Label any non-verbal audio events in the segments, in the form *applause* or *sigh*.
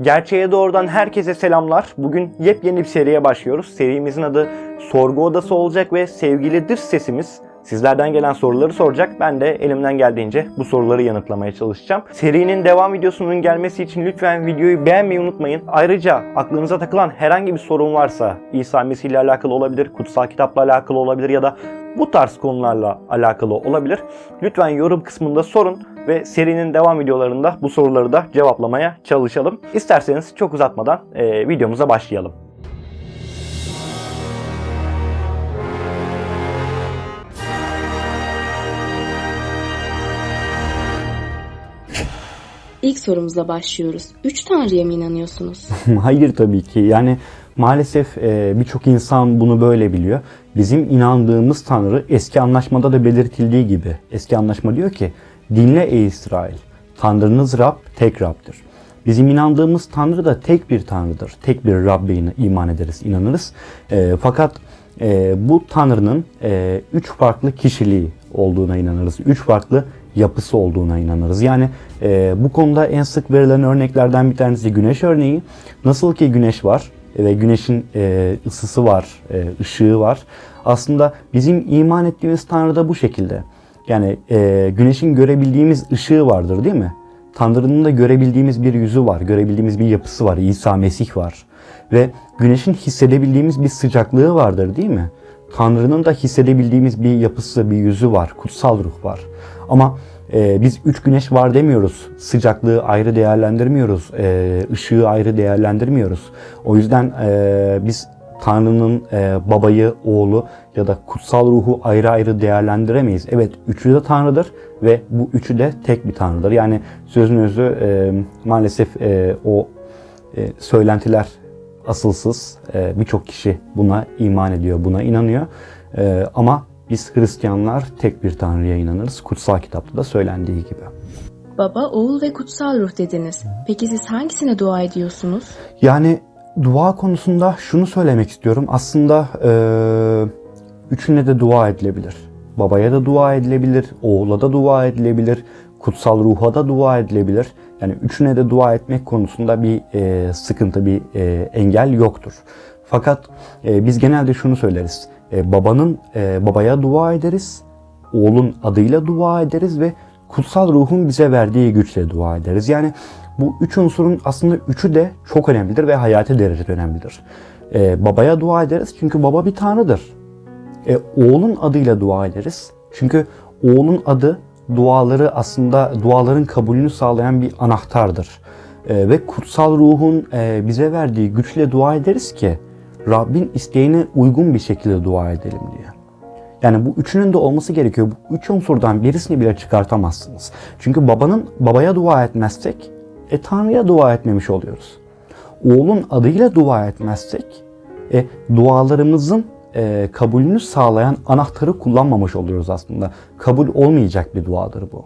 Gerçeğe doğrudan herkese selamlar. Bugün yepyeni bir seriye başlıyoruz. Serimizin adı Sorgu Odası olacak ve sevgili dış sesimiz sizlerden gelen soruları soracak. Ben de elimden geldiğince bu soruları yanıtlamaya çalışacağım. Serinin devam videosunun gelmesi için lütfen videoyu beğenmeyi unutmayın. Ayrıca aklınıza takılan herhangi bir sorun varsa İsa Mesih ile alakalı olabilir, kutsal kitapla alakalı olabilir ya da bu tarz konularla alakalı olabilir. Lütfen yorum kısmında sorun ve serinin devam videolarında bu soruları da cevaplamaya çalışalım. İsterseniz çok uzatmadan e, videomuza başlayalım. İlk sorumuzla başlıyoruz. Üç tanrıya mı inanıyorsunuz? *laughs* Hayır tabii ki. Yani maalesef e, birçok insan bunu böyle biliyor. Bizim inandığımız Tanrı eski anlaşmada da belirtildiği gibi. Eski anlaşma diyor ki dinle ey İsrail. Tanrınız Rab tek Rab'dır. Bizim inandığımız Tanrı da tek bir Tanrı'dır. Tek bir Rab'be iman ederiz, inanırız. E, fakat e, bu Tanrı'nın e, üç farklı kişiliği olduğuna inanırız. Üç farklı yapısı olduğuna inanırız. Yani e, bu konuda en sık verilen örneklerden bir tanesi güneş örneği. Nasıl ki güneş var ve güneşin e, ısısı var, e, ışığı var. Aslında bizim iman ettiğimiz Tanrı da bu şekilde. Yani e, güneşin görebildiğimiz ışığı vardır değil mi? Tanrı'nın da görebildiğimiz bir yüzü var, görebildiğimiz bir yapısı var, İsa Mesih var. Ve güneşin hissedebildiğimiz bir sıcaklığı vardır değil mi? Tanrı'nın da hissedebildiğimiz bir yapısı, bir yüzü var, kutsal ruh var. Ama e, biz üç güneş var demiyoruz. Sıcaklığı ayrı değerlendirmiyoruz, e, ışığı ayrı değerlendirmiyoruz. O yüzden e, biz Tanrı'nın e, babayı, oğlu ya da kutsal ruhu ayrı ayrı değerlendiremeyiz. Evet üçü de Tanrı'dır ve bu üçü de tek bir Tanrı'dır. Yani sözün özü e, maalesef e, o e, söylentiler asılsız. E, Birçok kişi buna iman ediyor, buna inanıyor. E, ama biz Hristiyanlar tek bir Tanrı'ya inanırız. Kutsal kitapta da söylendiği gibi. Baba, oğul ve kutsal ruh dediniz. Peki siz hangisine dua ediyorsunuz? Yani dua konusunda şunu söylemek istiyorum. Aslında e, üçüne de dua edilebilir. Babaya da dua edilebilir, oğula da dua edilebilir, kutsal ruha da dua edilebilir. Yani üçüne de dua etmek konusunda bir e, sıkıntı, bir e, engel yoktur. Fakat e, biz genelde şunu söyleriz. E, babanın e, babaya dua ederiz, oğlun adıyla dua ederiz ve kutsal ruhun bize verdiği güçle dua ederiz. Yani bu üç unsurun aslında üçü de çok önemlidir ve hayati derecede önemlidir. E, babaya dua ederiz çünkü baba bir tanrıdır. E, oğlun adıyla dua ederiz. Çünkü oğlun adı duaları aslında duaların kabulünü sağlayan bir anahtardır. E, ve kutsal ruhun e, bize verdiği güçle dua ederiz ki Rabbin isteğine uygun bir şekilde dua edelim diye. Yani bu üçünün de olması gerekiyor. Bu üç unsurdan birisini bile çıkartamazsınız. Çünkü babanın babaya dua etmezsek e, Tanrı'ya dua etmemiş oluyoruz. Oğlun adıyla dua etmezsek e, dualarımızın e, kabulünü sağlayan anahtarı kullanmamış oluyoruz aslında. Kabul olmayacak bir duadır bu.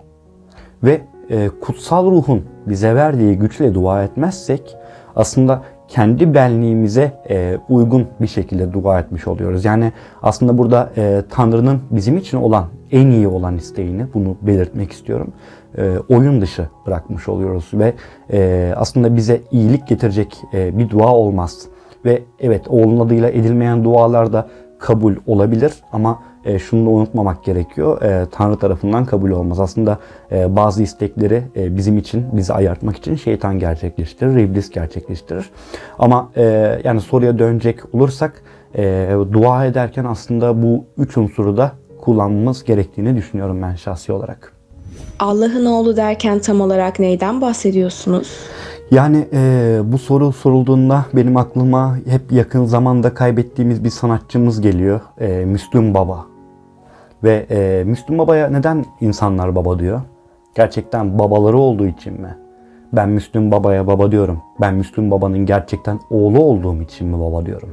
Ve e, kutsal ruhun bize verdiği güçle dua etmezsek aslında kendi benliğimize e, uygun bir şekilde dua etmiş oluyoruz. Yani aslında burada e, Tanrı'nın bizim için olan en iyi olan isteğini bunu belirtmek istiyorum. E, oyun dışı bırakmış oluyoruz ve e, aslında bize iyilik getirecek e, bir dua olmaz. Ve evet oğlun adıyla edilmeyen dualar da kabul olabilir ama e, şunu da unutmamak gerekiyor. E, Tanrı tarafından kabul olmaz. Aslında e, bazı istekleri e, bizim için, bizi ayartmak için şeytan gerçekleştirir, iblis gerçekleştirir. Ama e, yani soruya dönecek olursak e, dua ederken aslında bu üç unsuru da kullanmamız gerektiğini düşünüyorum ben şahsi olarak. Allah'ın oğlu derken tam olarak neyden bahsediyorsunuz? Yani e, bu soru sorulduğunda benim aklıma hep yakın zamanda kaybettiğimiz bir sanatçımız geliyor. E, Müslüm Baba. Ve e, Müslüm Baba'ya neden insanlar baba diyor? Gerçekten babaları olduğu için mi? Ben Müslüm Baba'ya baba diyorum. Ben Müslüm Baba'nın gerçekten oğlu olduğum için mi baba diyorum?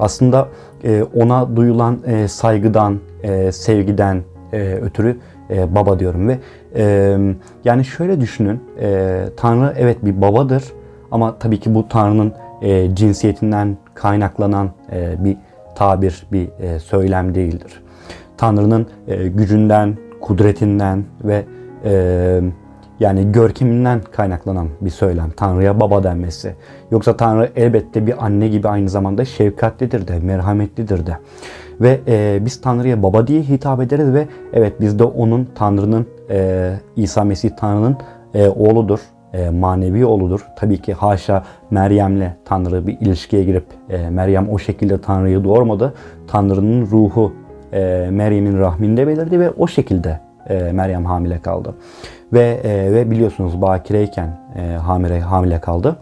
Aslında e, ona duyulan e, saygıdan, e, sevgiden e, ötürü e, baba diyorum ve e, yani şöyle düşünün e, Tanrı evet bir babadır ama tabii ki bu Tanrı'nın e, cinsiyetinden kaynaklanan e, bir tabir, bir e, söylem değildir. Tanrı'nın e, gücünden, kudretinden ve e, Yani görkeminden kaynaklanan bir söylem. Tanrı'ya baba denmesi. Yoksa Tanrı elbette bir anne gibi aynı zamanda şefkatlidir de, merhametlidir de. Ve e, biz Tanrı'ya baba diye hitap ederiz ve evet biz de onun Tanrı'nın, e, İsa Mesih Tanrı'nın e, oğludur. E, manevi oğludur. Tabii ki haşa Meryem'le Tanrı bir ilişkiye girip e, Meryem o şekilde Tanrı'yı doğurmadı. Tanrı'nın ruhu e, Meryem'in rahminde belirdi ve o şekilde e, Meryem hamile kaldı. Ve e, ve biliyorsunuz bakireyken e, hamile hamile kaldı.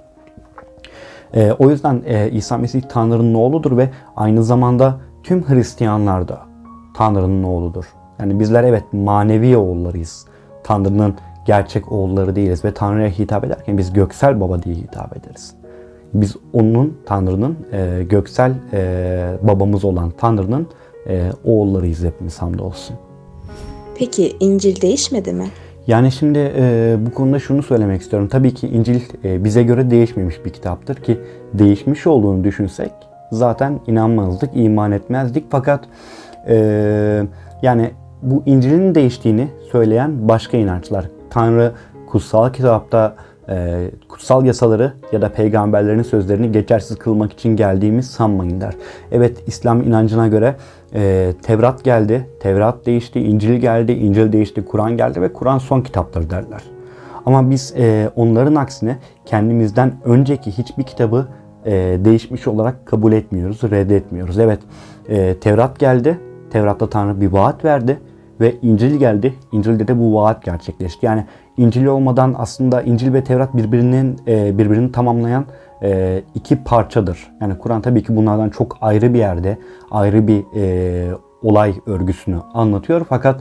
E, o yüzden e, İsa Mesih Tanrı'nın oğludur ve aynı zamanda tüm Hristiyanlar da Tanrı'nın oğludur. Yani bizler evet manevi oğullarıyız. Tanrı'nın gerçek oğulları değiliz ve Tanrı'ya hitap ederken biz göksel baba diye hitap ederiz. Biz onun, Tanrı'nın e, göksel e, babamız olan Tanrı'nın e, oğullarıyız hepimiz hamdolsun. Peki İncil değişmedi mi? Yani şimdi e, bu konuda şunu söylemek istiyorum. Tabii ki İncil e, bize göre değişmemiş bir kitaptır ki değişmiş olduğunu düşünsek zaten inanmazdık, iman etmezdik. Fakat e, yani bu İncil'in değiştiğini söyleyen başka inançlar. Tanrı kutsal kitapta e, kutsal yasaları ya da peygamberlerin sözlerini geçersiz kılmak için geldiğimiz sanmayın der. Evet İslam inancına göre e, Tevrat geldi, Tevrat değişti, İncil geldi, İncil değişti, Kur'an geldi ve Kur'an son kitaptır derler. Ama biz e, onların aksine kendimizden önceki hiçbir kitabı e, değişmiş olarak kabul etmiyoruz, reddetmiyoruz. Evet e, Tevrat geldi, Tevrat'ta Tanrı bir vaat verdi ve İncil geldi. İncil'de de bu vaat gerçekleşti. Yani İncil olmadan aslında İncil ve Tevrat birbirinin e, birbirini tamamlayan e, iki parçadır. Yani Kur'an tabii ki bunlardan çok ayrı bir yerde, ayrı bir e, olay örgüsünü anlatıyor. Fakat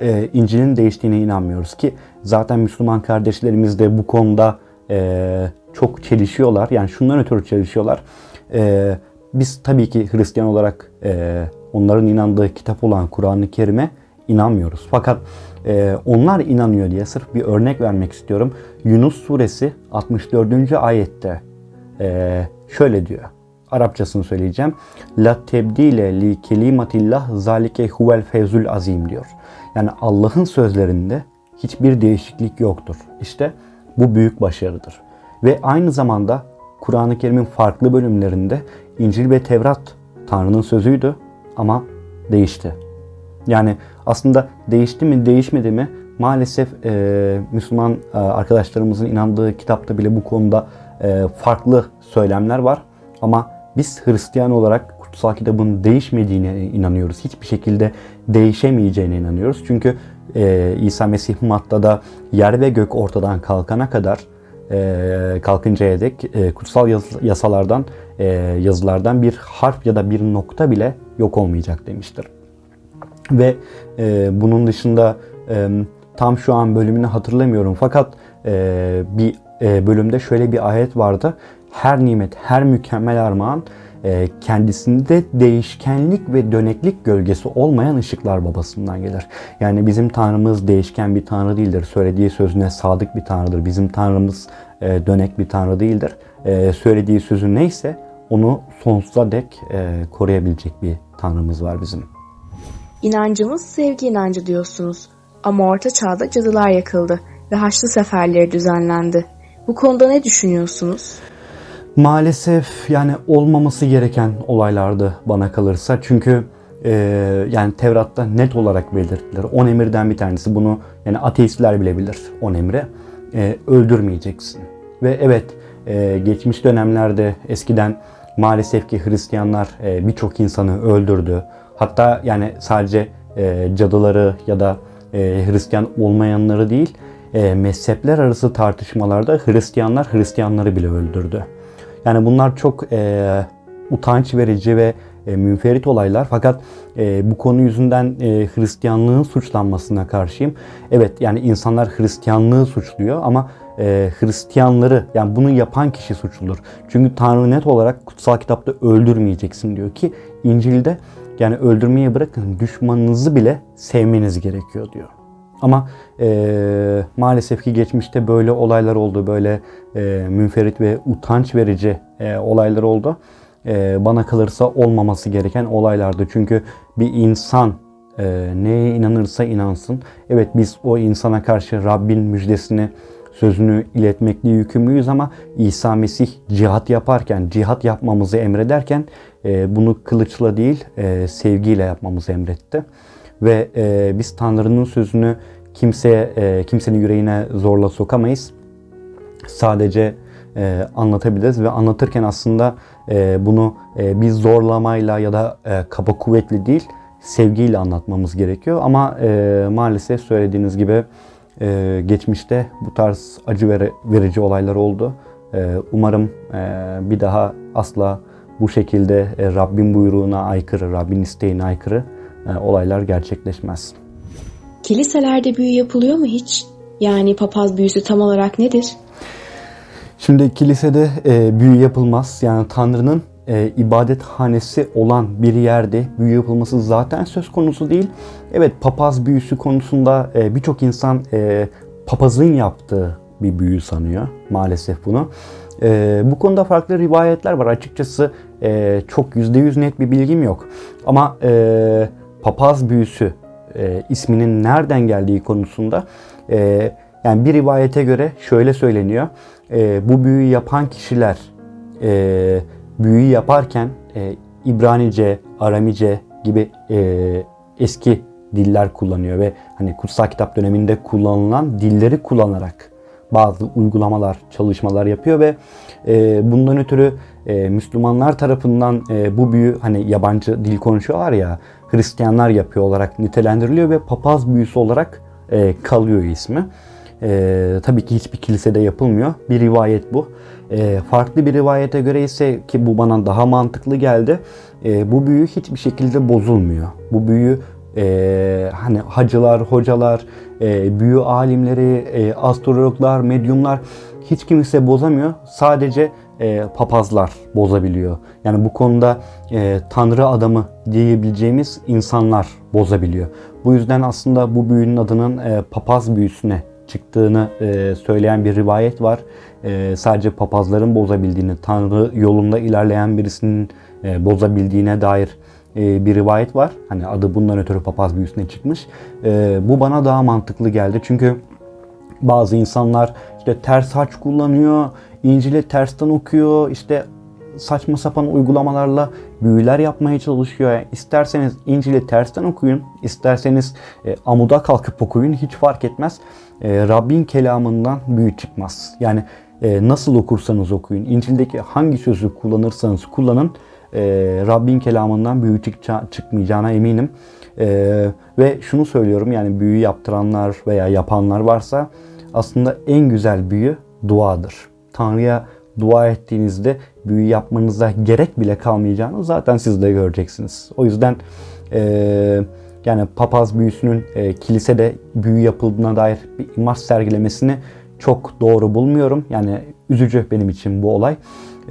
e, İncil'in değiştiğine inanmıyoruz ki zaten Müslüman kardeşlerimiz de bu konuda e, çok çelişiyorlar. Yani şundan ötürü çelişiyorlar. E, biz tabii ki Hristiyan olarak e, onların inandığı kitap olan Kur'an-ı Kerim'e inanmıyoruz. Fakat e, onlar inanıyor diye sırf bir örnek vermek istiyorum. Yunus suresi 64. ayette e, şöyle diyor. Arapçasını söyleyeceğim. La tebdile li kelimatillah zalike huvel fevzul azim diyor. Yani Allah'ın sözlerinde hiçbir değişiklik yoktur. İşte bu büyük başarıdır. Ve aynı zamanda Kur'an-ı Kerim'in farklı bölümlerinde İncil ve Tevrat Tanrı'nın sözüydü ama değişti. Yani aslında değişti mi değişmedi mi maalesef e, Müslüman e, arkadaşlarımızın inandığı kitapta bile bu konuda e, farklı söylemler var. Ama biz Hristiyan olarak kutsal kitabın değişmediğine inanıyoruz. Hiçbir şekilde değişemeyeceğine inanıyoruz. Çünkü e, İsa Mesih Matta'da yer ve gök ortadan kalkana kadar e, kalkıncaya dek e, kutsal yas- yasalardan, e, yazılardan bir harf ya da bir nokta bile yok olmayacak demiştir. Ve e, bunun dışında e, tam şu an bölümünü hatırlamıyorum fakat e, bir e, bölümde şöyle bir ayet vardı. Her nimet, her mükemmel armağan e, kendisinde değişkenlik ve döneklik gölgesi olmayan ışıklar babasından gelir. Yani bizim Tanrımız değişken bir Tanrı değildir. Söylediği sözüne sadık bir Tanrıdır. Bizim Tanrımız e, dönek bir Tanrı değildir. E, söylediği sözü neyse onu sonsuza dek koruyabilecek bir Tanrımız var bizim. İnancımız sevgi inancı diyorsunuz. Ama orta çağda cadılar yakıldı ve haçlı seferleri düzenlendi. Bu konuda ne düşünüyorsunuz? Maalesef yani olmaması gereken olaylardı bana kalırsa. Çünkü e, yani Tevrat'ta net olarak belirttiler. On emirden bir tanesi bunu yani ateistler bile bilir on emri. E, öldürmeyeceksin. Ve evet e, geçmiş dönemlerde eskiden maalesef ki Hristiyanlar e, birçok insanı öldürdü. Hatta yani sadece e, cadıları ya da e, Hristiyan olmayanları değil e, mezhepler arası tartışmalarda Hristiyanlar Hristiyanları bile öldürdü. Yani bunlar çok e, utanç verici ve e, münferit olaylar. Fakat e, bu konu yüzünden e, Hristiyanlığın suçlanmasına karşıyım. Evet yani insanlar Hristiyanlığı suçluyor ama e, Hristiyanları yani bunu yapan kişi suçludur. Çünkü Tanrı net olarak kutsal kitapta öldürmeyeceksin diyor ki İncil'de yani öldürmeyi bırakın düşmanınızı bile sevmeniz gerekiyor diyor. Ama e, maalesef ki geçmişte böyle olaylar oldu, böyle e, münferit ve utanç verici e, olaylar oldu. E, bana kalırsa olmaması gereken olaylardı. Çünkü bir insan e, neye inanırsa inansın. Evet biz o insana karşı Rabbin müjdesini, sözünü iletmekle yükümlüyüz ama İsa Mesih cihat yaparken, cihat yapmamızı emrederken e, bunu kılıçla değil e, sevgiyle yapmamızı emretti. Ve e, biz Tanrı'nın sözünü kimseye, e, kimsenin yüreğine zorla sokamayız. Sadece e, anlatabiliriz ve anlatırken aslında e, bunu e, bir zorlamayla ya da e, kaba kuvvetli değil sevgiyle anlatmamız gerekiyor. Ama e, maalesef söylediğiniz gibi e, geçmişte bu tarz acı vere- verici olaylar oldu. E, umarım e, bir daha asla bu şekilde e, Rabbin buyruğuna aykırı, Rabbin isteğine aykırı olaylar gerçekleşmez. Kiliselerde büyü yapılıyor mu hiç? Yani papaz büyüsü tam olarak nedir? Şimdi kilisede e, büyü yapılmaz. Yani Tanrı'nın e, ibadethanesi olan bir yerde büyü yapılması zaten söz konusu değil. Evet papaz büyüsü konusunda e, birçok insan e, papazın yaptığı bir büyü sanıyor maalesef bunu. E, bu konuda farklı rivayetler var. Açıkçası e, çok %100 net bir bilgim yok. Ama e, papaz büyüsü e, isminin nereden geldiği konusunda e, yani bir rivayete göre şöyle söyleniyor. E, bu büyüyü yapan kişiler e, büyüyü yaparken e, İbranice, Aramice gibi e, eski diller kullanıyor ve hani kutsal kitap döneminde kullanılan dilleri kullanarak bazı uygulamalar, çalışmalar yapıyor ve e, bundan ötürü e, Müslümanlar tarafından e, bu büyü hani yabancı dil konuşuyorlar ya Hristiyanlar yapıyor olarak nitelendiriliyor ve papaz büyüsü olarak e, kalıyor ismi. E, tabii ki hiçbir kilisede yapılmıyor. Bir rivayet bu. E, farklı bir rivayete göre ise ki bu bana daha mantıklı geldi. E, bu büyü hiçbir şekilde bozulmuyor. Bu büyü e, hani hacılar, hocalar, e, büyü alimleri, e, astrologlar, medyumlar hiç kimse bozamıyor. Sadece e, papazlar bozabiliyor. Yani bu konuda e, tanrı adamı diyebileceğimiz insanlar bozabiliyor. Bu yüzden aslında bu büyünün adının e, papaz büyüsüne çıktığını e, söyleyen bir rivayet var. E, sadece papazların bozabildiğini, tanrı yolunda ilerleyen birisinin e, bozabildiğine dair e, bir rivayet var. Hani adı bundan ötürü papaz büyüsüne çıkmış. E, bu bana daha mantıklı geldi. Çünkü bazı insanlar işte ters haç kullanıyor, İncil'i tersten okuyor, işte saçma sapan uygulamalarla büyüler yapmaya çalışıyor. Yani isterseniz İncil'i tersten okuyun, isterseniz e, amuda kalkıp okuyun hiç fark etmez. E, Rabbin kelamından büyü çıkmaz. Yani e, nasıl okursanız okuyun, İncil'deki hangi sözü kullanırsanız kullanın, e, Rabbin kelamından büyü çıkça- çıkmayacağına eminim. E, ve şunu söylüyorum yani büyü yaptıranlar veya yapanlar varsa aslında en güzel büyü duadır. Tanrı'ya dua ettiğinizde büyü yapmanıza gerek bile kalmayacağını zaten siz de göreceksiniz. O yüzden e, yani papaz büyüsünün e, kilisede büyü yapıldığına dair bir imaj sergilemesini çok doğru bulmuyorum. Yani üzücü benim için bu olay.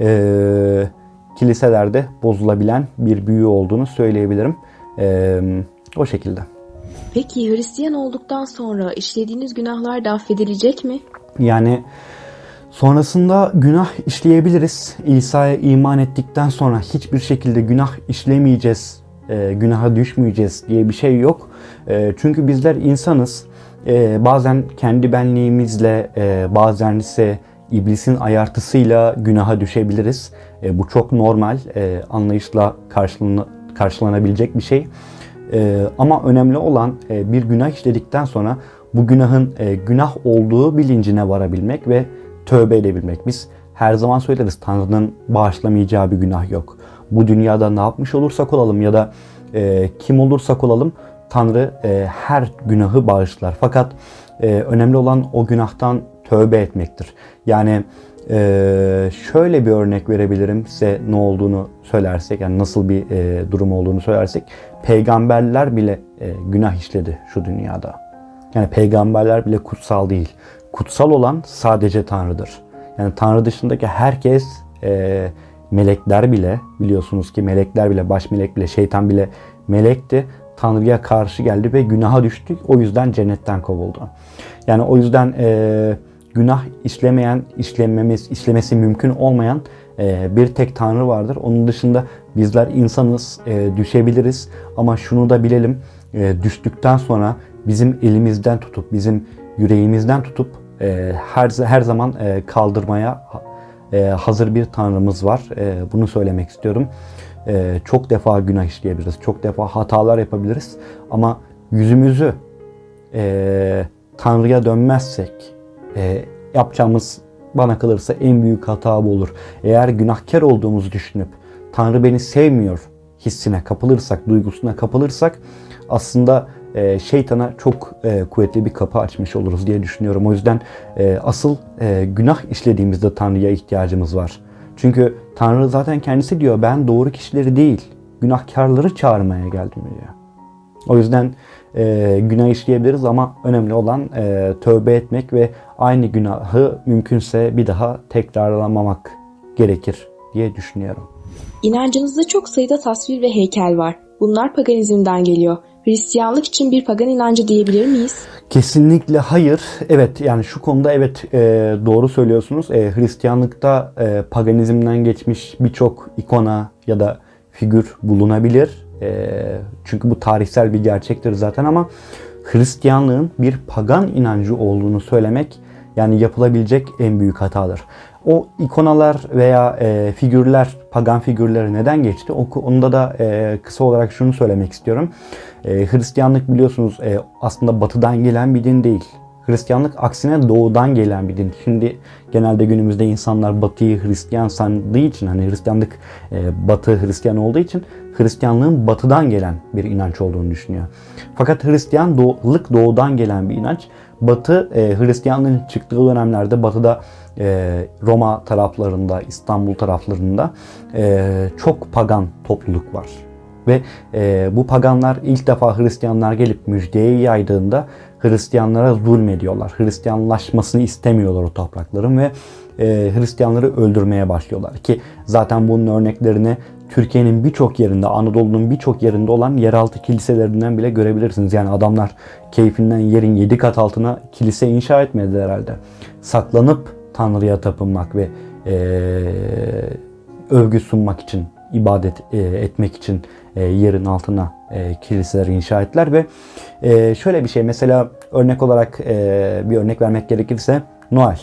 E, kiliselerde bozulabilen bir büyü olduğunu söyleyebilirim. E, o şekilde. Peki Hristiyan olduktan sonra işlediğiniz günahlar da affedilecek mi? Yani sonrasında günah işleyebiliriz. İsa'ya iman ettikten sonra hiçbir şekilde günah işlemeyeceğiz, e, günaha düşmeyeceğiz diye bir şey yok. E, çünkü bizler insanız. E, bazen kendi benliğimizle, e, bazen ise iblisin ayartısıyla günaha düşebiliriz. E, bu çok normal, e, anlayışla karşılana- karşılanabilecek bir şey. Ee, ama önemli olan e, bir günah işledikten sonra bu günahın e, günah olduğu bilincine varabilmek ve tövbe edebilmek. Biz her zaman söyleriz Tanrı'nın bağışlamayacağı bir günah yok. Bu dünyada ne yapmış olursak olalım ya da e, kim olursak olalım Tanrı e, her günahı bağışlar. Fakat e, önemli olan o günahtan tövbe etmektir. Yani ee, şöyle bir örnek verebilirim size ne olduğunu söylersek yani nasıl bir e, durum olduğunu söylersek peygamberler bile e, günah işledi şu dünyada. Yani peygamberler bile kutsal değil. Kutsal olan sadece Tanrı'dır. Yani Tanrı dışındaki herkes e, melekler bile biliyorsunuz ki melekler bile baş melek bile şeytan bile melekti. Tanrı'ya karşı geldi ve günaha düştü. O yüzden cennetten kovuldu. Yani o yüzden e, günah işlemeyen, işlememiz, işlemesi mümkün olmayan e, bir tek Tanrı vardır. Onun dışında bizler insanız, e, düşebiliriz ama şunu da bilelim. e, düştükten sonra bizim elimizden tutup, bizim yüreğimizden tutup e, her her zaman e, kaldırmaya e, hazır bir Tanrımız var. E, bunu söylemek istiyorum. E, çok defa günah işleyebiliriz, çok defa hatalar yapabiliriz ama yüzümüzü e, Tanrı'ya dönmezsek e, yapacağımız bana kalırsa en büyük hata bu olur. Eğer günahkar olduğumuzu düşünüp Tanrı beni sevmiyor hissine kapılırsak, duygusuna kapılırsak aslında e, şeytana çok e, kuvvetli bir kapı açmış oluruz diye düşünüyorum. O yüzden e, asıl günah işlediğimizde Tanrı'ya ihtiyacımız var. Çünkü Tanrı zaten kendisi diyor ben doğru kişileri değil günahkarları çağırmaya geldim diyor. O yüzden e, günah işleyebiliriz ama önemli olan e, tövbe etmek ve aynı günahı mümkünse bir daha tekrarlamamak gerekir diye düşünüyorum. İnancınızda çok sayıda tasvir ve heykel var. Bunlar paganizmden geliyor. Hristiyanlık için bir pagan inancı diyebilir miyiz? Kesinlikle hayır. Evet yani şu konuda evet e, doğru söylüyorsunuz. E, Hristiyanlıkta e, paganizmden geçmiş birçok ikona ya da figür bulunabilir. E, çünkü bu tarihsel bir gerçektir zaten ama Hristiyanlığın bir pagan inancı olduğunu söylemek yani yapılabilecek en büyük hatadır. O ikonalar veya e, figürler, pagan figürleri neden geçti? O, onda da e, kısa olarak şunu söylemek istiyorum. E, Hristiyanlık biliyorsunuz e, aslında batıdan gelen bir din değil. Hristiyanlık aksine doğudan gelen bir din. Şimdi genelde günümüzde insanlar batıyı Hristiyan sandığı için hani Hristiyanlık e, batı Hristiyan olduğu için Hristiyanlığın batıdan gelen bir inanç olduğunu düşünüyor. Fakat Hristiyanlık doğudan gelen bir inanç. Batı e, Hristiyanlığın çıktığı dönemlerde batıda Roma taraflarında, İstanbul taraflarında e, çok pagan topluluk var. Ve e, bu paganlar ilk defa Hristiyanlar gelip müjdeyi yaydığında Hristiyanlara zulmediyorlar. Hristiyanlaşmasını istemiyorlar o toprakların ve e, Hristiyanları öldürmeye başlıyorlar. Ki zaten bunun örneklerini Türkiye'nin birçok yerinde, Anadolu'nun birçok yerinde olan yeraltı kiliselerinden bile görebilirsiniz. Yani adamlar keyfinden yerin yedi kat altına kilise inşa etmedi herhalde. Saklanıp Tanrı'ya tapınmak ve e, övgü sunmak için, ibadet e, etmek için e, yerin altına e, kiliseler inşa ettiler ve e, şöyle bir şey mesela örnek olarak e, bir örnek vermek gerekirse Noel.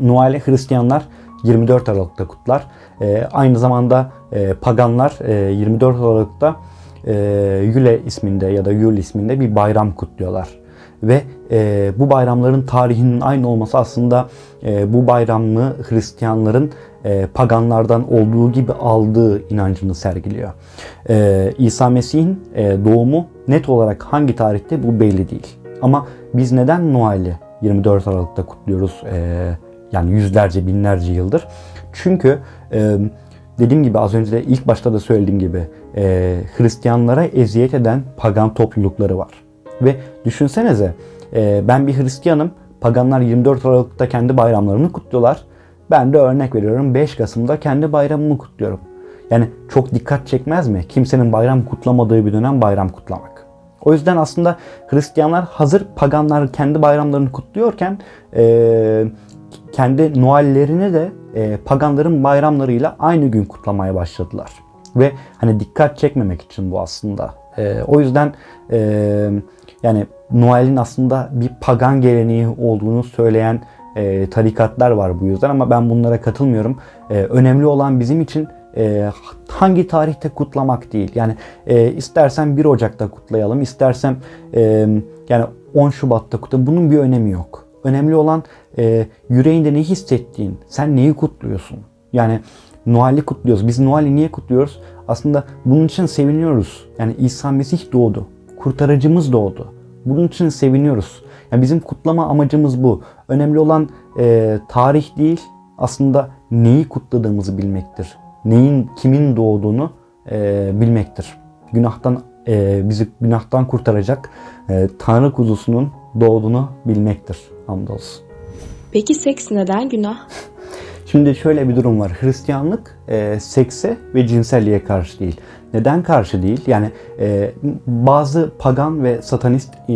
Noel'i Hristiyanlar 24 Aralık'ta kutlar. E, aynı zamanda e, paganlar e, 24 Aralık'ta e, Yule isminde ya da Yul isminde bir bayram kutluyorlar. Ve e, bu bayramların tarihinin aynı olması aslında e, bu bayramı Hristiyanların e, paganlardan olduğu gibi aldığı inancını sergiliyor. E, İsa Mesih'in e, doğumu net olarak hangi tarihte bu belli değil. Ama biz neden Noel'i 24 Aralık'ta kutluyoruz? E, yani yüzlerce, binlerce yıldır. Çünkü e, dediğim gibi az önce de ilk başta da söylediğim gibi e, Hristiyanlara eziyet eden pagan toplulukları var. Ve düşünsenize e, ben bir Hristiyanım. Paganlar 24 Aralık'ta kendi bayramlarını kutluyorlar. Ben de örnek veriyorum 5 Kasım'da kendi bayramımı kutluyorum. Yani çok dikkat çekmez mi? Kimsenin bayram kutlamadığı bir dönem bayram kutlamak. O yüzden aslında Hristiyanlar hazır paganlar kendi bayramlarını kutluyorken e, kendi Noel'lerini de e, paganların bayramlarıyla aynı gün kutlamaya başladılar. Ve hani dikkat çekmemek için bu aslında. E, o yüzden e, yani Noel'in aslında bir pagan geleneği olduğunu söyleyen e, tarikatlar var bu yüzden ama ben bunlara katılmıyorum. E, önemli olan bizim için e, hangi tarihte kutlamak değil. Yani e, istersen 1 Ocak'ta kutlayalım, istersem e, yani 10 Şubat'ta kutlayalım. Bunun bir önemi yok. Önemli olan e, yüreğinde ne hissettiğin, sen neyi kutluyorsun? Yani Noel'i kutluyoruz. Biz Noel'i niye kutluyoruz? Aslında bunun için seviniyoruz. Yani İsa Mesih doğdu. Kurtarıcımız doğdu. Bunun için seviniyoruz. Yani bizim kutlama amacımız bu. Önemli olan e, tarih değil, aslında neyi kutladığımızı bilmektir. Neyin, kimin doğduğunu e, bilmektir. Günahtan e, bizi günahtan kurtaracak e, Tanrı kuzusunun doğduğunu bilmektir. Hamdolsun. Peki seks neden günah? *laughs* Şimdi şöyle bir durum var. Hristiyanlık e, sekse ve cinselliğe karşı değil. Neden karşı değil? Yani e, bazı pagan ve satanist e,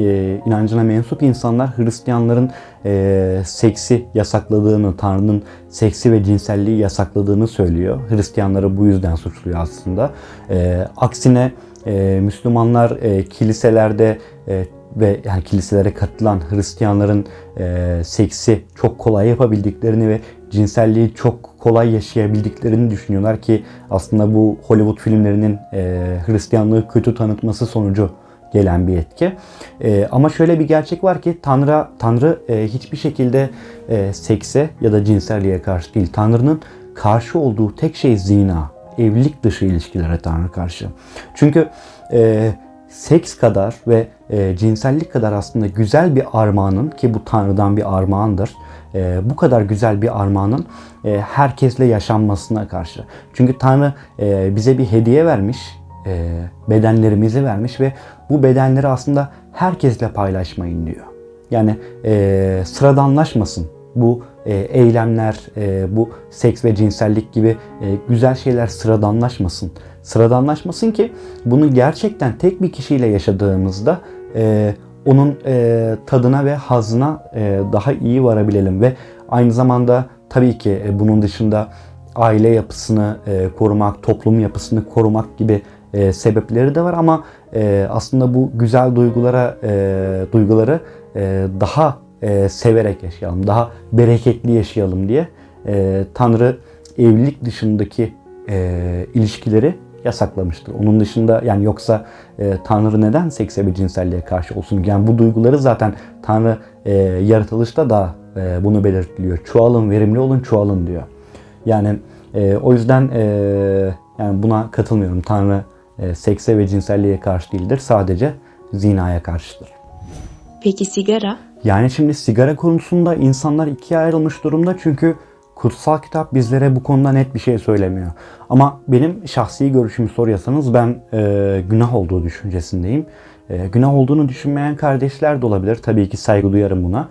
inancına mensup insanlar Hristiyanların e, seksi yasakladığını, Tanrı'nın seksi ve cinselliği yasakladığını söylüyor. Hristiyanları bu yüzden suçluyor aslında. E, aksine e, Müslümanlar e, kiliselerde e, ve yani kiliselere katılan Hristiyanların e, seksi çok kolay yapabildiklerini ve cinselliği çok kolay yaşayabildiklerini düşünüyorlar ki aslında bu Hollywood filmlerinin e, Hristiyanlığı kötü tanıtması sonucu gelen bir etki. E, ama şöyle bir gerçek var ki Tanrı Tanrı e, hiçbir şekilde e, sekse ya da cinselliğe karşı değil. Tanrı'nın karşı olduğu tek şey zina, evlilik dışı ilişkilere Tanrı karşı. Çünkü e, seks kadar ve e, cinsellik kadar aslında güzel bir armağanın ki bu Tanrı'dan bir armağandır. E, bu kadar güzel bir armağanın e, herkesle yaşanmasına karşı. Çünkü Tanrı e, bize bir hediye vermiş, e, bedenlerimizi vermiş ve bu bedenleri aslında herkesle paylaşmayın diyor. Yani e, sıradanlaşmasın bu e, eylemler, e, bu seks ve cinsellik gibi e, güzel şeyler sıradanlaşmasın. Sıradanlaşmasın ki bunu gerçekten tek bir kişiyle yaşadığımızda e, onun e, tadına ve hazına e, daha iyi varabilelim ve aynı zamanda tabii ki e, bunun dışında aile yapısını e, korumak, toplum yapısını korumak gibi e, sebepleri de var ama e, aslında bu güzel duygulara e, duyguları e, daha e, severek yaşayalım, daha bereketli yaşayalım diye e, Tanrı evlilik dışındaki e, ilişkileri yasaklamıştır. Onun dışında yani yoksa e, Tanrı neden sekse ve cinselliğe karşı olsun? Yani bu duyguları zaten Tanrı e, yaratılışta da e, bunu belirtiliyor. Çoğalın, verimli olun, çoğalın diyor. Yani e, o yüzden e, yani buna katılmıyorum. Tanrı e, sekse ve cinselliğe karşı değildir. Sadece zinaya karşıdır. Peki sigara? Yani şimdi sigara konusunda insanlar ikiye ayrılmış durumda çünkü kutsal kitap bizlere bu konuda net bir şey söylemiyor. Ama benim şahsi görüşümü soruyorsanız ben e, günah olduğu düşüncesindeyim. E, günah olduğunu düşünmeyen kardeşler de olabilir. Tabii ki saygı duyarım buna.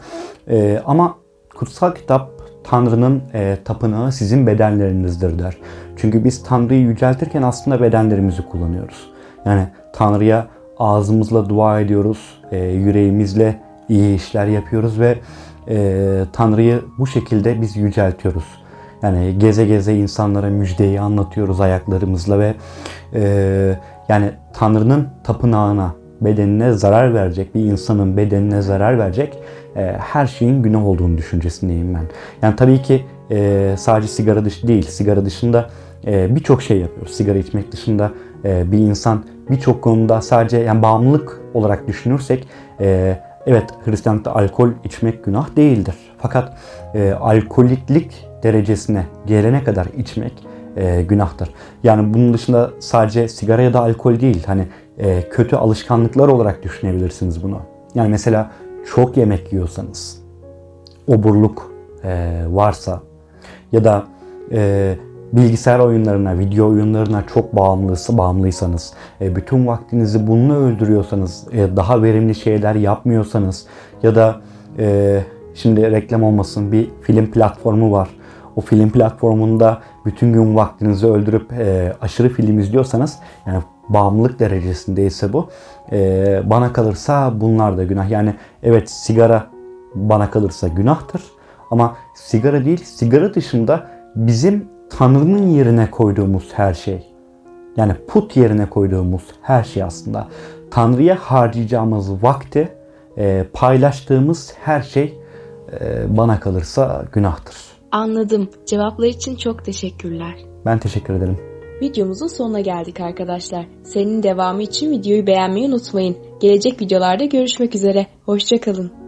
E, ama kutsal kitap Tanrı'nın e, tapınağı sizin bedenlerinizdir der. Çünkü biz Tanrı'yı yüceltirken aslında bedenlerimizi kullanıyoruz. Yani Tanrı'ya ağzımızla dua ediyoruz, e, yüreğimizle iyi işler yapıyoruz ve e, Tanrı'yı bu şekilde biz yüceltiyoruz. Yani geze geze insanlara müjdeyi anlatıyoruz ayaklarımızla ve e, yani Tanrı'nın tapınağına, bedenine zarar verecek, bir insanın bedenine zarar verecek e, her şeyin günah olduğunu düşüncesindeyim ben. Yani tabii ki e, sadece sigara dışı değil, sigara dışında e, birçok şey yapıyoruz. Sigara içmek dışında e, bir insan birçok konuda sadece yani bağımlılık olarak düşünürsek e, evet Hristiyanlıkta alkol içmek günah değildir. Fakat e, alkoliklik derecesine gelene kadar içmek e, günahtır. Yani bunun dışında sadece sigara ya da alkol değil hani e, kötü alışkanlıklar olarak düşünebilirsiniz bunu. Yani mesela çok yemek yiyorsanız, oburluk e, varsa ya da e, bilgisayar oyunlarına, video oyunlarına çok bağımlısı, bağımlıysanız, e, bütün vaktinizi bununla öldürüyorsanız, e, daha verimli şeyler yapmıyorsanız ya da e, şimdi reklam olmasın bir film platformu var. O film platformunda bütün gün vaktinizi öldürüp aşırı film izliyorsanız yani bağımlılık derecesindeyse bu. Bana kalırsa bunlar da günah. Yani evet sigara bana kalırsa günahtır. Ama sigara değil, sigara dışında bizim Tanrı'nın yerine koyduğumuz her şey. Yani put yerine koyduğumuz her şey aslında. Tanrı'ya harcayacağımız vakti e, paylaştığımız her şey e, bana kalırsa günahtır. Anladım. Cevaplar için çok teşekkürler. Ben teşekkür ederim. Videomuzun sonuna geldik arkadaşlar. Serinin devamı için videoyu beğenmeyi unutmayın. Gelecek videolarda görüşmek üzere. Hoşçakalın.